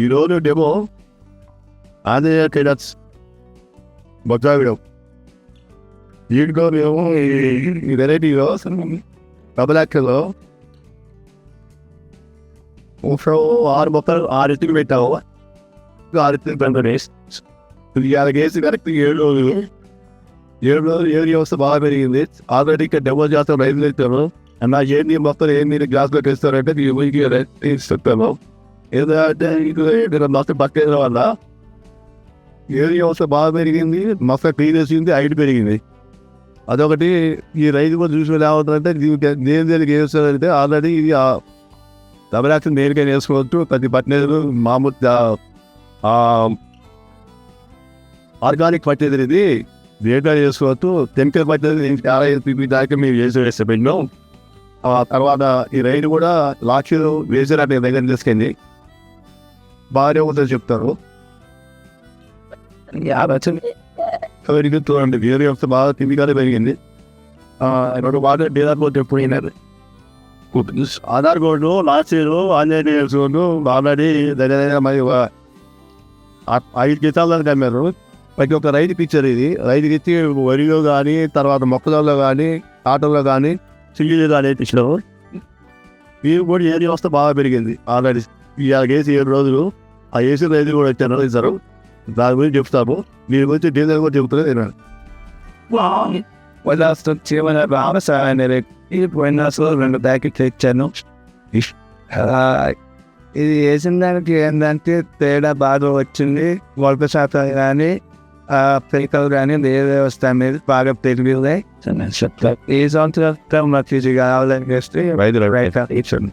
ఈరోజు demo Anjaneya traders బొజ్జావిడం దీంట్లో మేము ఈ- వెరైటీలో డబుల్ ఒక ఆరు మొక్కలు ఆరు ఎత్తుకు పెట్టాము. ఆరు ఎత్తుకు పెంపని ఇవాళ కేసు కరెక్ట్ ఏడు రోజులు. ఏడు రోజులు ఏడు వ్యవస్థ బాగా పెరిగింది. ఆల్రెడీ ఇక్కడ డెమో చేస్తాం రైతులు ఇస్తాను అన్న ఏంటి మొత్తం ఏంటి గ్లాస్లో తెస్తారంటే మీకు చెప్తాను ఏదంటే ఇది మొత్తం పక్కన వల్ల ఏది వ్యవస్థ బాగా పెరిగింది మస్త క్లీన్ వేసింది హైట్ పెరిగింది. అదొకటి ఈ రైతు కూడా చూసి ఏమవుతుందంటే దీనికి దేని దేనికి వేస్తారంటే ఆల్రెడీ ఇది తమరాక్షన్ నేరుగా వేసుకోవచ్చు ప్రతి పట్టణాలు మామూలు ఆర్గానిక్ పట్టేది ఇది నేరుగా చేసుకోవచ్చు కెమికల్ పట్టేది చాలా దాకా మేము చేసి వేస్తే పెట్టినాం ఆ తర్వాత ఈ రైలు కూడా లాక్షలు వేసారంటే దగ్గర తీసుకెళ్ళి బాగానే ఉందని చెప్తారు. చూడండి వేరే వస్తే బాగా తిరిగానే పెరిగింది. రెండు బాగా పోతే ఎప్పుడు అయినది Aadhaar card last year Anjaneya card already దగ్గర మరి ఒక ఆ- ఐదు గీతాలను అమ్మారు. ప్రతి ఒక్క రైతుకి ఇచ్చారు ఇది. రైతుకి ఇచ్చి వరిలో కానీ తర్వాత మొక్కజొన్నలో కానీ ఆటోలో కానీ సింగిల్ కానీ ఇచ్చినారు మీరు కూడా ఏరియా వస్తే బాగా పెరిగింది. ఆల్రెడీ ఇవాళ వేసి ఏడు రోజులు ఆ ఏసీ రైతులు కూడా వచ్చారు ఇస్తారు దాని గురించి చెప్తాము. దీని గురించి డీలర్ కూడా చెప్తున్నారు వినండి. వదిలేస్తూ చీమల వ్యవసాయాన్ని ఈ పోయిన అసలు రెండు ప్యాకెట్లు ఇచ్చాను ఇది వేసిన దానికి ఏంటంటే తేడా బాగా వచ్చింది. మొలక శాతం కానీ పిక్కలు కానీ ఏ వ్యవస్థ అనేది బాగా పెరిగింది ఈ సంవత్సరం మాకు ఇది కావాలని చేస్తే రైతు ఇచ్చాను.